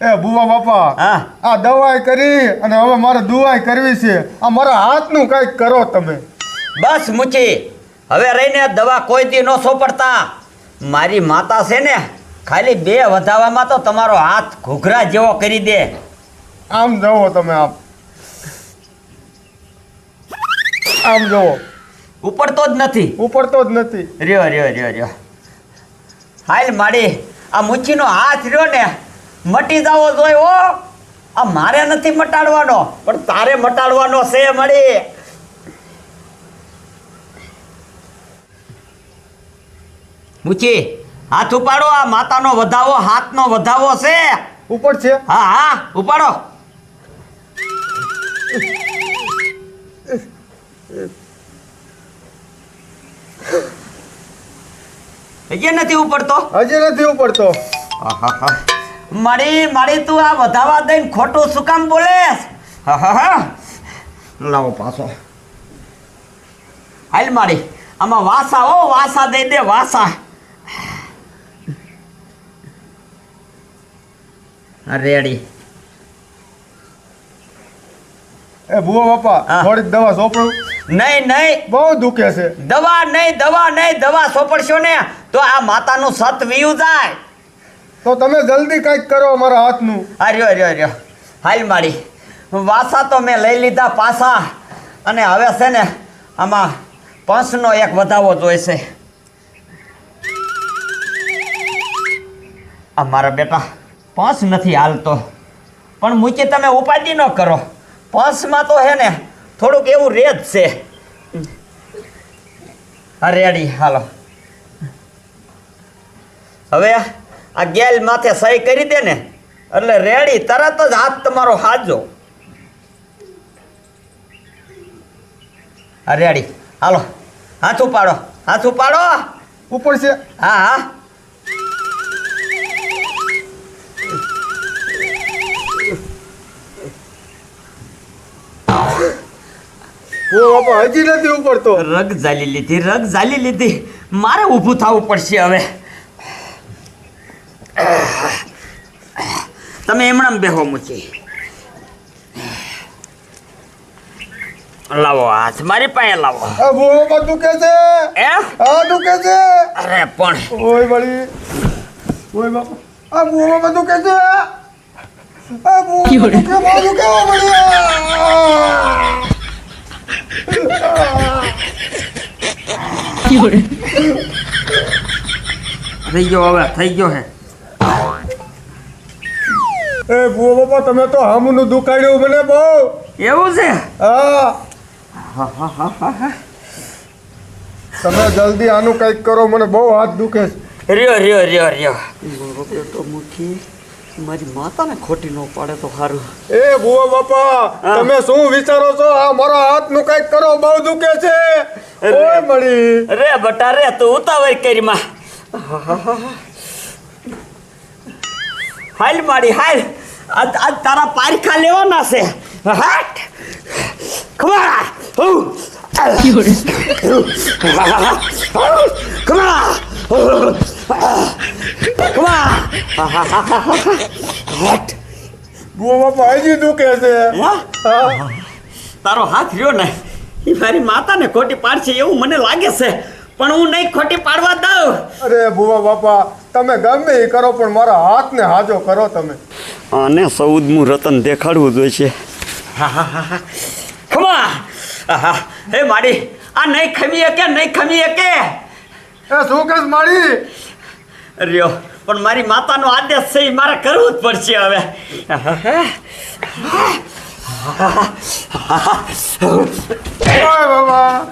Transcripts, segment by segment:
એ બુવા બાપા હા. આ દવાઈ કરી અને હવે મારે દુવાઈ કરવી છે. આ મારા હાથનું કંઈક કરો તમે. બસ મુચી હવે રહીને દવા કોઈ દી ન સોપડતા. મારી માતા છે ને ખાલી બે વધાવામાં તો તમારો હાથ ઘૂઘરા જેવો કરી દે. આમ જવો તમે આમ. આમ જવો. ઉપડતો જ નથી. ઉપડતો જ નથી. રહ્યો રહ્યો રહ્યો રહ્યો. હાલ માડી આ મુચ્છીનો હાથ રહ્યો ને મટી જાવો જોઈએ હો. આ મારે નથી મટાડવાનો પણ તારે મટાડવાનો છે મળી. મુચી હાથ ઉપાડો આ માતાનો વધાવો હાથનો વધાવો છે. ઉપર છે. હા હા ઉપાડો. હજી નથી ઉપડતો? હજી નથી ઉપડતો. આહાહા. મારી મારી તું આ વધાવા દઈને ખોટું શું કામ બોલે? લાવો પાછો. હાલ મારી આમાં વાસા ઓ વાસા દઈ દે વાસા. રેડી. એ ભુવા બાપા થોડી દવા સોંપડું નહીં નહીં. બહુ દુખે છે. દવા નહીં દવા નહીં દવા સોપડશો ને તો આ માતાનું સત વિયું જાય. તો તમે જલ્દી કંઈક કરો મારા હાથનું. આ રહ્યો રહ્યો રહ્યો હાલ માડી. વાસા તો મેં લઈ લીધા પાસા. અને હવે છે ને, આમાં પંચનો એક વધાવો જોઈશે આ મારા બેટા, પંચ નથી હાલતો. પણ મૂકી તમે ઉપાધિ ન કરો. પંચમાં તો હે ને, થોડુંક એવું રેત છે. રેડી, હાલો. હવે આ ગેલ માથે સહી કરી દે ને એટલે રેડી તરત જ હાથ તમારો હાજો. હા રેડી. હાલો હાથ ઉપાડો હાથ ઉપાડો. ઉપર છે. હા હા. હજી નથી ઉપડતો. રગ ઝાલી લીધી રગ ઝાલી લીધી. મારે ઊભું થવું પડશે હવે. તમે એમણા બેહો મૂકી લાવો હાથ મારી પાસે લાવો. દુખે છે. એ હા દુખે છે. અરે પણ. ઓય વળી. ઓય બાપા. આ બાપા દુખે છે. આ બાપા દુખે વળી? થઈ ગયો હવે થઈ ગયો હે. એ ભુવા બાપા તમે તો હામુનું દુખાડ્યું મને બહુ. એવું છે? હા. તમે જલ્દી આનું કંઈક કરો મને બહુ હાથ દુખે છે. રિયો રિયો રિયો રિયો મારો બેટો મુખી મારી માતાને ખોટી ન પાડે તો સારું એ ભુવા બાપા તમે શું વિચારો છો? આ મારા હાથનું કંઈક કરો બહુ દુખે છે. ઓય મળી. રે બટા રે તું ઉતાવળ કરી માં. હાલ મારી હાલ. આજ તારા પારખા લેવાના છે. હાટ. ખબર હુ. હાટ. ભુવા બાપા હજી દુખે છે? તારો હાથ રહ્યો ને. એ મારી માતાને ખોટી પાડશે એવું મને લાગે છે. પણ હું નહીં ખોટી પાડવા દઉં. અરે ભુવા બાપા તમે ગમે એ કરો પણ મારા હાથને હાજો કરો તમે. આને સૌદમું રતન દેખાડવું જોઈશે. ખમા. આહા, હે. માડી આ નહીં ખમી કે નહીં ખમી કે એ શું કહેશ માળી રહ્યો પણ મારી માતાનો આદેશ છે એ મારે કરવું જ પડશે હવે. બાબા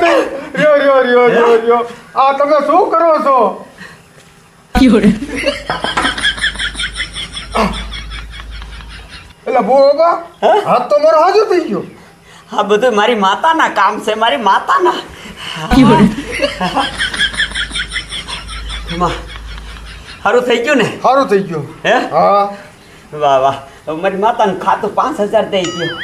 તે રહ્યો રહ્યો રહ્યો રહ્યો રહ્યો આ તમે શું કરો છો એટલે બાપા હાથ તો મારો હાજર થઈ ગયો. આ બધું મારી માતાના કામ છે મારી માતાના. સારું થઈ ગયું ને? સારું થઈ ગયું. હે? હા. વાહ વાહ. મારી માતાનું ખાતું પાંચ હજાર થઈ ગયું.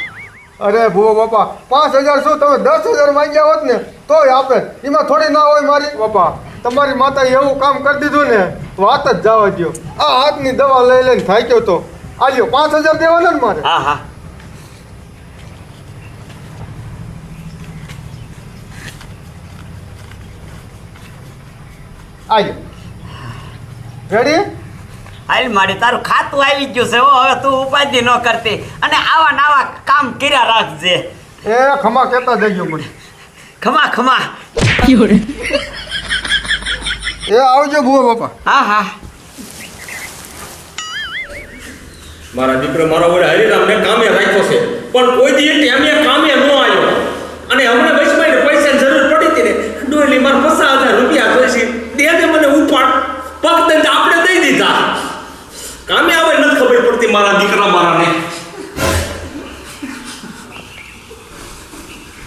અરે ભૂવો બાપા પાંચ હજાર શું? તમે દસ હજાર માંગ્યા હોત ને તોય આપે. એમાં થોડી ના હોય મારી. બાપા તમારી માતાએ એવું કામ કરી દીધું ને વાત જ જવા દ્યો. આ હાથની દવા લઈ લઈને થાક્યો તો. આલ્યો પાંચ હજાર દેવાના ને મારે? હા હા. આલ્યો રેડી હાલ મારી તારું ખાતું આવી ગયું છે હો હવે તું ઉપાધિ ન કરતી. અને આવા નાવા કામ કર્યા રાખજે. એ ખમા કહેતા જઈયો મને. ખમા ખમા. એ આવજો ભૂવો બાપા. હા હા. મારા દીકરો મારા વડે હરિરામને કામે રાખ્યો છે. પણ કોઈ દી ટાઈમે કામે ન આવ્યો. અને હમણાં વૈશમાં પૈસાની જરૂર પડી હતી ને. ડોલી મારે પચાસ હજાર રૂપિયા જોઈશે દે દે મને દઈને આપણે દઈ દીધા. કામે આવે નથી ખબર પડતી મારા દીકરા મારાને.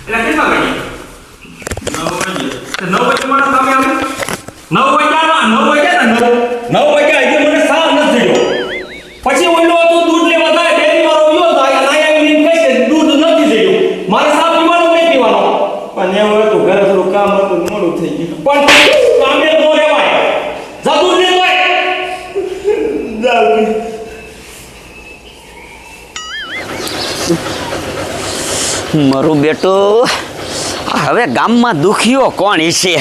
એટલે કેટલા વાગે? નવ વાગે. નવ વાગે મારા કામે આવે? નવ બેટું હવે ગામમાં દુખીઓ કોણ છે?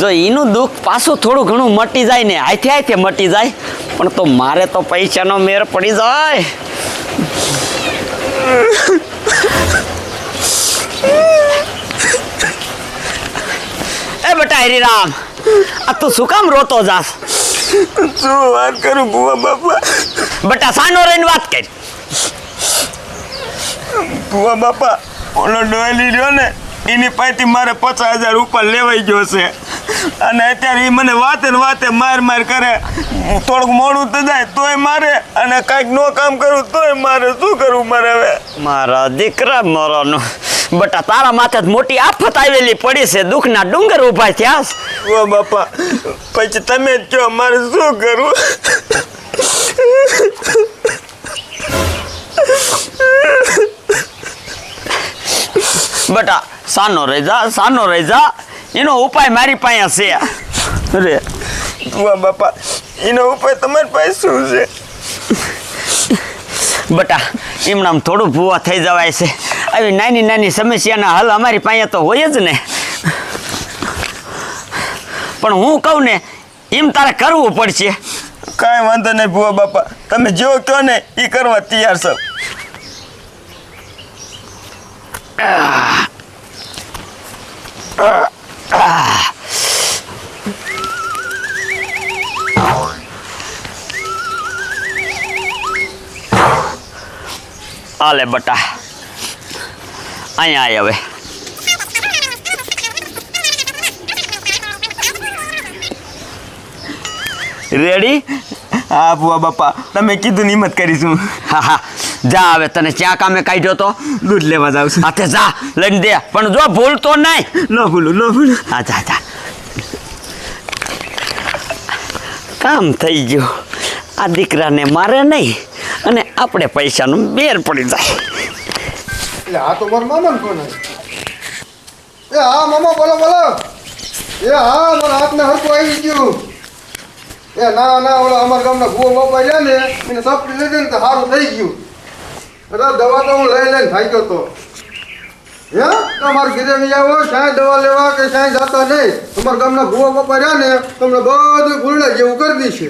જો એનું દુઃખ પાછું થોડું ઘણું મટી જાય ને હાથે હાથે મટી જાય પણ તો મારે તો પૈસાનો મેર પડી જાય. એ બેટા હરિરામ આ તું શું કામ રોતો જાસ? શું વાત કરું બુવા બાપા? બેટા સાનો રહીને વાત કરી. બુવા બાપા ઓલો ડોયલી રહ્યો ને એની પાસેથી મારે પચાસ હજાર ઉપર લેવાઈ ગયો છે. અને અત્યારે એ મને વાતે ને વાતે માર માર કરે. થોડુંક મોડું તો જાય તોય મારે અને કાંઈક નો કામ કરું તોય મારે શું કરવું મારે હવે? મારા દીકરા મરાનો બટા તારા માથે મોટી આફત આવેલી પડી છે દુઃખના ડુંગર ઊભા થયા ઓ બાપા પછી તમે જ કહો મારે શું કરવું બટા સાનો રહી જા સાનો રહી જા એનો ઉપાય મારી પાસે છે. રે ઓ બાપા એનો ઉપાય તમારી પાસે શું છે? બટા એમણામ થોડું ભૂવા થઈ જવાય છે. આવી નાની નાની સમસ્યાના હલ અમારી પાસે તો હોય જ ને. પણ હું કહું ને એમ તારે કરવું પડશે. કાંઈ વાંધો નહીં ભુવા બાપા તમે જેવો કહો ને એ કરવા તૈયાર છો. આલે બટા. અહીંયા આવે હવે. રેડી હા બુઆ બાપા. તમે કીધું નિમત કરીશું હા હા. જા હવે તને ચા કામે કાઢ્યો તો? દૂધ લેવા જાવ છું. હાથે જા લઈને દે. પણ જો ભૂલતો નહીં. ન ભૂલું ન ભૂલું. હા જા જા. કામ થઈ ગયું. આ દીકરાને મારે નહીં અને આપણે પૈસાનું બેર પડી જાય. એટલે આ તો મારા મામા ફોન એ હા મામા બોલો બોલો. એ હા મારા હાથને હરકું આવી ગયું. એ ના ના ઓલા અમારા ગામના ભૂવો બાપા રહ્યા ને એને સપડી લીધી ને તો સારું થઈ ગયું. અરે દવા તો હું લઈ લઈને થાક્યો તો. હે? તમારે ઘીરે બી આવો, સાંઈ દવા લેવા કે સાંઈ જતા નહીં? તમારા ગામના ભૂવો બાપા રહ્યા ને, તમને બધું ભૂલડા જેવું કરી દેશે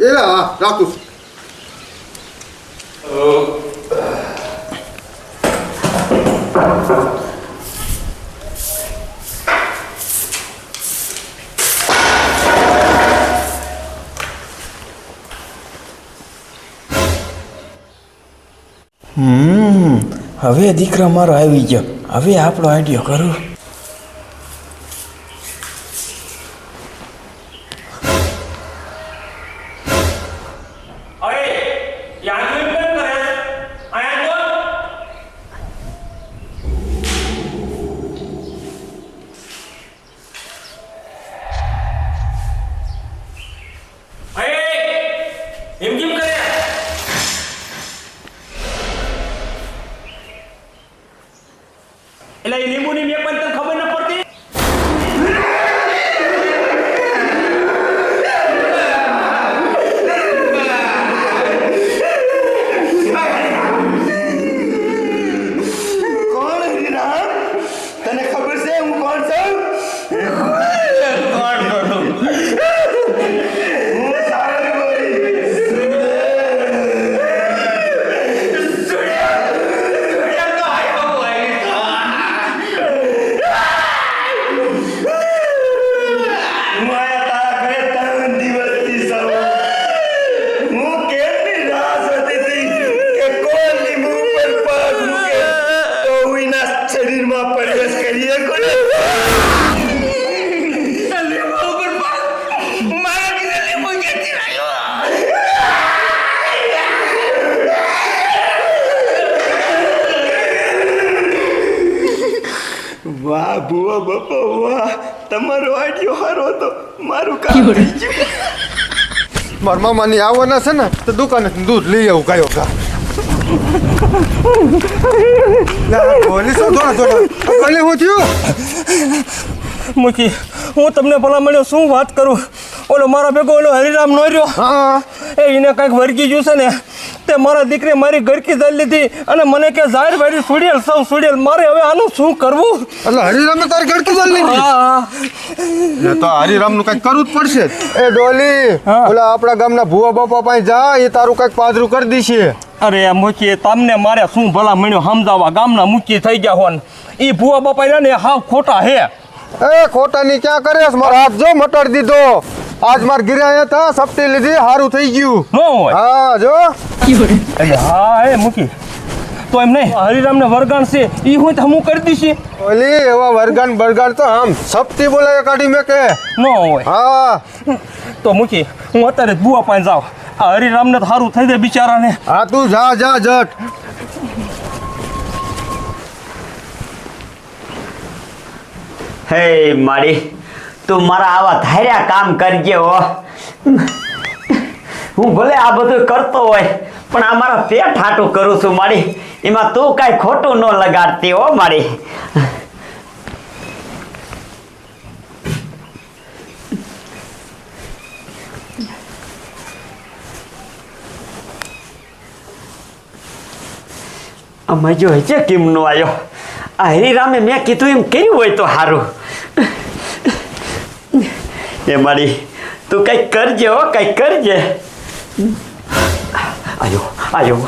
એ હા, રાખું છું. હમ હવે દીકરા મારો આવી ગયો. હવે આપણો આઈડિયો કરું. એટલે એ લીંબુની મેં પણ તને ખબર ન મારું કામ થઈ ગયું. મારા મામાની આવવાના છે ને તો દુકાને દૂધ લઈ આવું કયો કા હું થયું? મૂકી હું તમને ભલા મળ્યો શું વાત કરું? ઓલો મારા ભેગો ઓલો હરિરામ નો રહ્યો હા. એ એને કંઈક વર્ગી ગયું છે ને તે મારા દીકરી મારી ગરકી દઈ લીધી અને મને કે જાહેર ભાઈ સુડિયલ સૌ સુડિયલ મારે હવે આનું શું કરવું? એટલે હરિરામે તારી ગરકી ચાલ લીધી? હા હા. તો હરિરામનું કંઈક કરવું જ પડશે. એ ડોલી. ઓલા આપણા ગામના ભુવા બાપા પાસે જા એ તારું કંઈક પાદરું કરી દીશે અરે મૂકી તમને મારે શું ભલા મળ્યો? સમજાવવા ગામના મૂકી થઈ ગયા હોન. એ ભુવા બાપા ને હાવ ખોટા હે. એ ખોટાની ક્યાં કરે મારો હાથ જો મટાડી દીધો. આજ માર ઘીરે આયા હતા સપટી લીધી સારું થઈ ગયું. ન હોય. હા જો. હા એ મૂકી. તો એમ નહીં હરિરામને વરગાણ છે એ હું તો હું કરી દીશી ઓલી એવા વરગાણ બરગાણ તો આમ સપટી બોલાય કાઢી મેં કે. ન હોય. હા. તો મૂકી હું અત્યારે બુવા પાસે જાઉં. આ હરિરામને તો સારું થઈ જાય બિચારાને. હા તું જા જા જટ. હે મારી, તું મારા આવા ધાર્યા કામ કરજે હો. હું ભલે આ બધું કરતો હોય, પણ આ મારા પેટ હાટું કરું છું મારી. એમાં તું કાંઈ ખોટું ન લગાડતી હો મારી. અમે જો હજે કેમ નો આવ્યો આ હરિરામે મેં કીધું એમ કર્યું હોય તો સારું એ મારી તું કંઈક કરજે હો કંઈક કરજે. આયો આયો.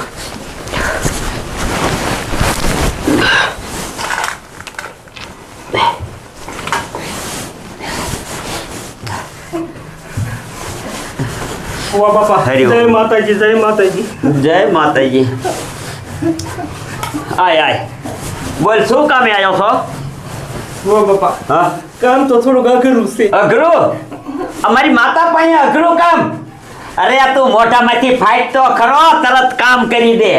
બુવા બાપા. જય માતાજી જય માતાજી. જય માતાજી. આય આય. બોલ શું કામે આવ્યો છો? ઓ બાપા હા? કામ તો થોડુંક અઘરું છે. અઘરું? અમારી માતા પાસે અઘરું કામ. અરે આ તું મોઢામાંથી ફાઈટ તો ખરો તરત કામ કરી દે.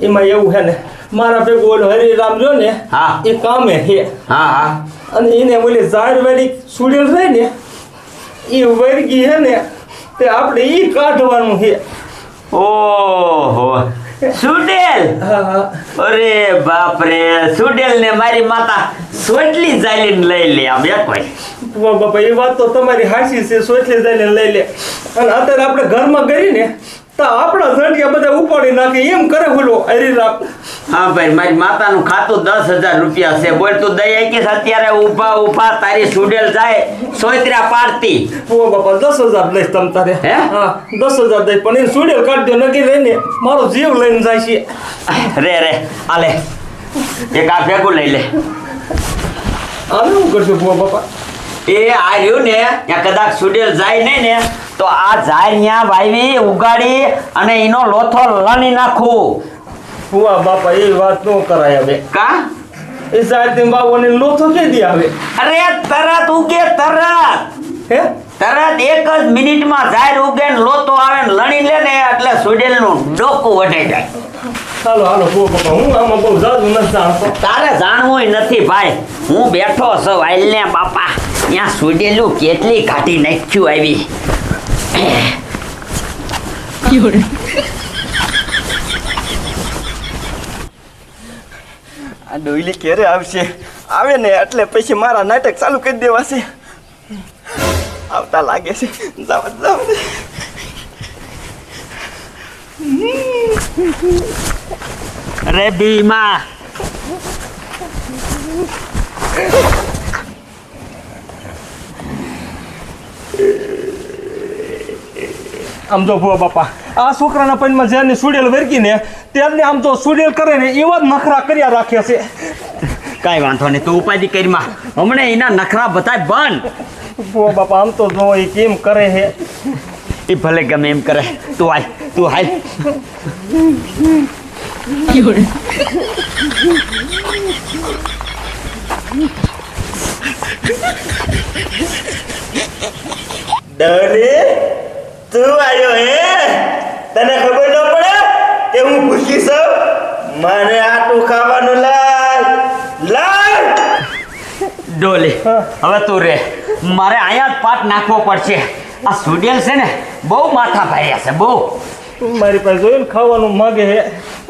એમાં એવું છે ને મારા ભેગો ઓલો હરિરામ જો ને હા. એ કામે છે. હા હા. અને એને ઓલી ઝાડ વાળી સુડેલ રહે ને એ વર્ગી છે ને તે આપણે એ કાઢવાનું છે. ઓહો. સુડેલ? અરે બાપ રે સુડેલ ને મારી માતા સોટલી જાલીન લઈ લે આમ એક કોઈ બાપા એ વાત તો તમારી હાસી છે સોટલી જાલીન લઈ લે. અને અત્યારે આપણે ઘરમાં કરી ને તો આપણા ઝંડિયા બધા ઉપાડી નાખે એમ કરે બોલો હરિરામ હા ભાઈ મારી માતાનું ખાતું દસ હજાર રૂપિયા છે. બોલ તું દઈ આઈકીશ અત્યારે? ઊભા ઊભા તારી સુડેલ જાય. સોયત્રા પાડતી. ઓ બાપા દસ હજાર લઈશ તમ તારે. હે? હા દસ હજાર દઈશ પણ એને સુડેલ કાઢી દો નક્કી રહીને મારો જીવ લઈને જાય છે. રે રે આલે એક આ ભેગું લઈ લે. આને શું કરશો બાપા? એ આ રહ્યું ને ત્યાં કદાચ સુડેલ જાય નહીં ને તો આ ઝાડ ન્યા વાવી ઉગાડી અને એનો લોથો લણી નાખું. કુવા બાપા એ વાત ન કરાય હવે. કા? એ સાહેબ બાબુને લોથો કે દી આવે? અરે તરત ઉગે તરત. હે? તરત એક જ મિનિટમાં ઝાડ ઉગે ને લોથો આવે ને લણી લે ને એટલે સુડેલનું ડોકું વઢે જાય. હાલો હાલો બાપા હું આમાં બહુ જાદુ નથી જાણતો. તારે જાણવું નથી ભાઈ. હું બેઠો છું વાઈલ ને બાપા. ત્યાં સુડેલું કેટલી કાઢી નાખ્યું આવી. આ ડોયલી ક્યારે આવશે. આવે ને એટલે પછી મારા નાટક ચાલુ કરી દેવાશે આવતા લાગે છે. જાવ જાવ અરે આમ જો ભુવા બાપા આ છોકરાના પૈનમાં જ્યારની સુડેલ વેરકી ને ત્યારની આમ તો સુડેલ કરે ને એવા જ નખરા કર્યા રાખે છે. કાંઈ વાંધો નહીં તું ઉપાધિ કરીમાં હમણાં એના નખરા બધા બંધ. ભુવા બાપા આમ તો જો એ કેમ કરે હે એ ભલે ગમે એમ કરે. તું હાલ તું હાલ. ડરે? તું આવ્યો હે? તને ખબર ન પડે કે હું ભૂખી છું? મને આટું ખાવાનું લાય લાય! ડોલી હવે તું રે. મારે અહીંયા જ પાટ નાખવો પડશે. આ સુડેલ છે ને બહુ માથા ભાઈ છે બહુ. મારી પાસે જોઈને ખાવાનું માગે હે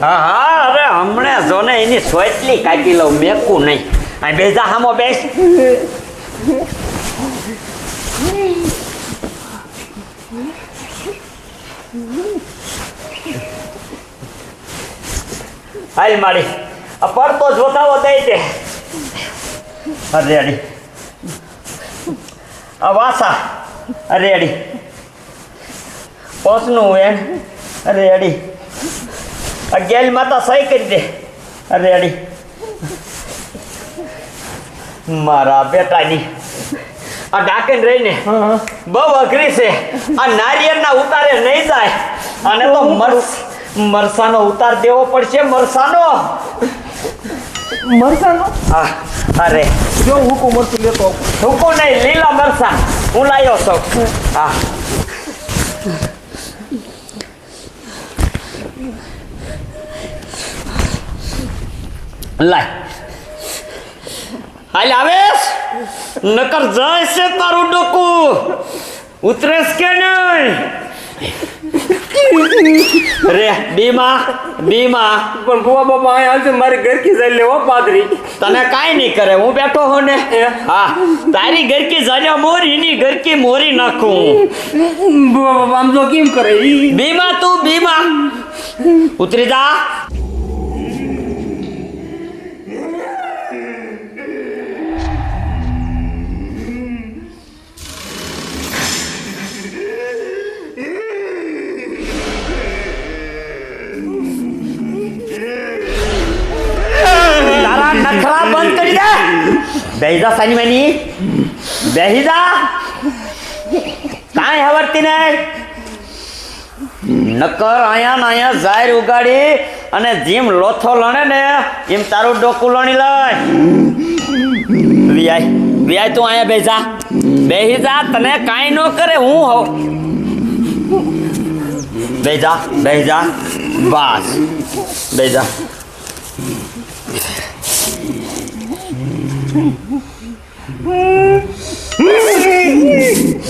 હા હા અરે હમણે જો ને એની સોટલી કાઢી લઉં મેકું નહીં. આ બેજા હામો બેસ. હાલ મારી. આ પડતો જોતાવો દઈ દે. રેડી આ વાસા. રેડી પોચનું વેણ અરે આ ગેલ માતા સહી કરી દે. રેડી મારા બેટાની. આ ડાકન રહીને બહુ અઘરી છે. આ નારિયેળના ઉતારે નહીં જાય. અને તો મરસ મરસાનો ઉતાર દેવો પડશે મરસાનો. મરસાનો? હા અરે. જો હુકુ મરસું લેતો હુકુ નહીં લીલા મરસા હું લાયો છું. હા. લાય. હાલ આવેશ. નકર જાય છે તારું ડોકું. ઉતરેશ કે નહીં? રે બીમા બીમા. પણ ભુવા બાપા અહીંયા હાલશે મારી ઘરકી જઈ લેવો પાદરી. તને કાંઈ નહીં કરે હું બેઠો હો ને. હા તારી ઘરકી જાજા મોરી ની ઘરકી મોરી નાખું. ભુવા બાપા આમ તો કેમ કરે બીમા તું બીમા. ઉતરી જા. બંધ કરી દે બેહી જા સાની માની. બેહી કાંઈ હવરતી નહીં. નકર અહીંયા ને અહીંયા ઝાર ઉગાડી અને જેમ લોથો લણે ને એમ તારું ડોકું લણી લઈ. વિયાય વિયાય તું અહીંયા બેસા બેહી જા તને કાંઈ ન કરે, હું હોઉં બેજા જા બેહી જા બસ. બેહી જા બંધ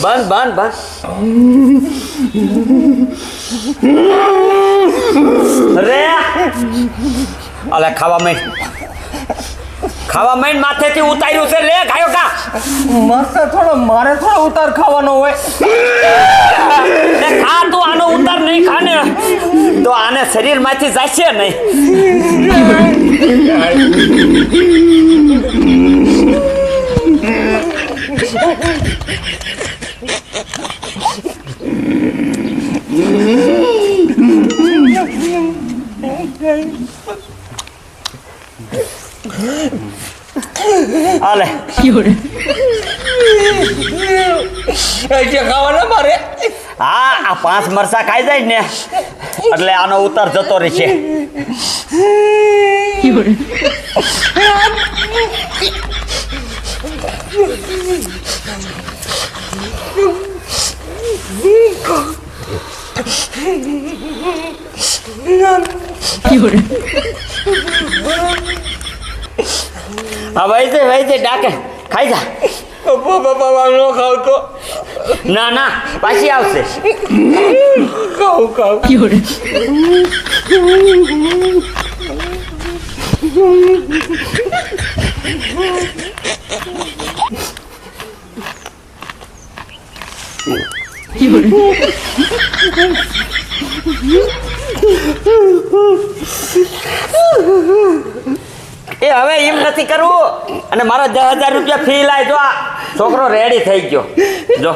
બંધ બંધ રે અલે ખાવા માંડ ખાવા માંડ માથેથી ઉતાર્યું છે લે ગાયો કા મસ્ત થોડો મારે થોડો ઉતાર ખાવાનો હોય ને ખા તું આનો ઉતાર નહીં ખાને તો આને શરીરમાંથી જશે નહીં આલે. જે ખાવાના મારે? હા આ પાંચ મરસા ખાઈ જાય ને એટલે આનો ઉતાર જતો રહેશે. હા ભાઈ છે ભાઈ છે ડાકે ખાઈ જા બાપા બાપા ન ખાવ તો ના ના પાછી આવશે ખાવ ખાવ એ હવે એમ નથી કરવું. અને મારા દસ હજાર રૂપિયા ફી લાય જો આ છોકરો રેડી થઈ ગયો. જો.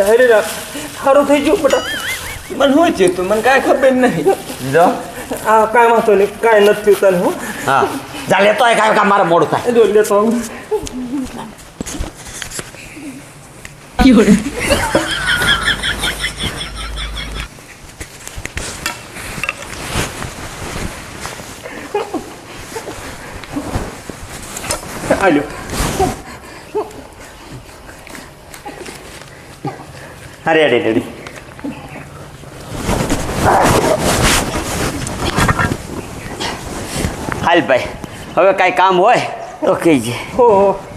અરે રા સારું થઈ ગયું બેટા. મને શું છે તું? મને કાંઈ ખબર નહીં. જો. આ કાંઈ વાંધો નહીં કાંઈ નથી તને હું. હા. જા લેતો કાંઈ કામ મારે મોડું થાય. જો લેતો આવું આલ્યો હા રેડી રેડી હાલ ભાઈ હવે કાંઈ કામ હોય તો કહીજે હો હો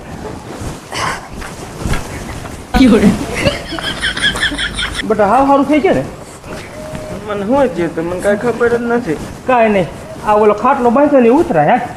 બેટા હાવ સારું થઈ ગયું ને? મને શું છે? તો મને કાંઈ ખબર જ નથી. કાંઈ નહીં. આ ઓલો ખાટલો બાંધ્યો ને ઉતરાય હા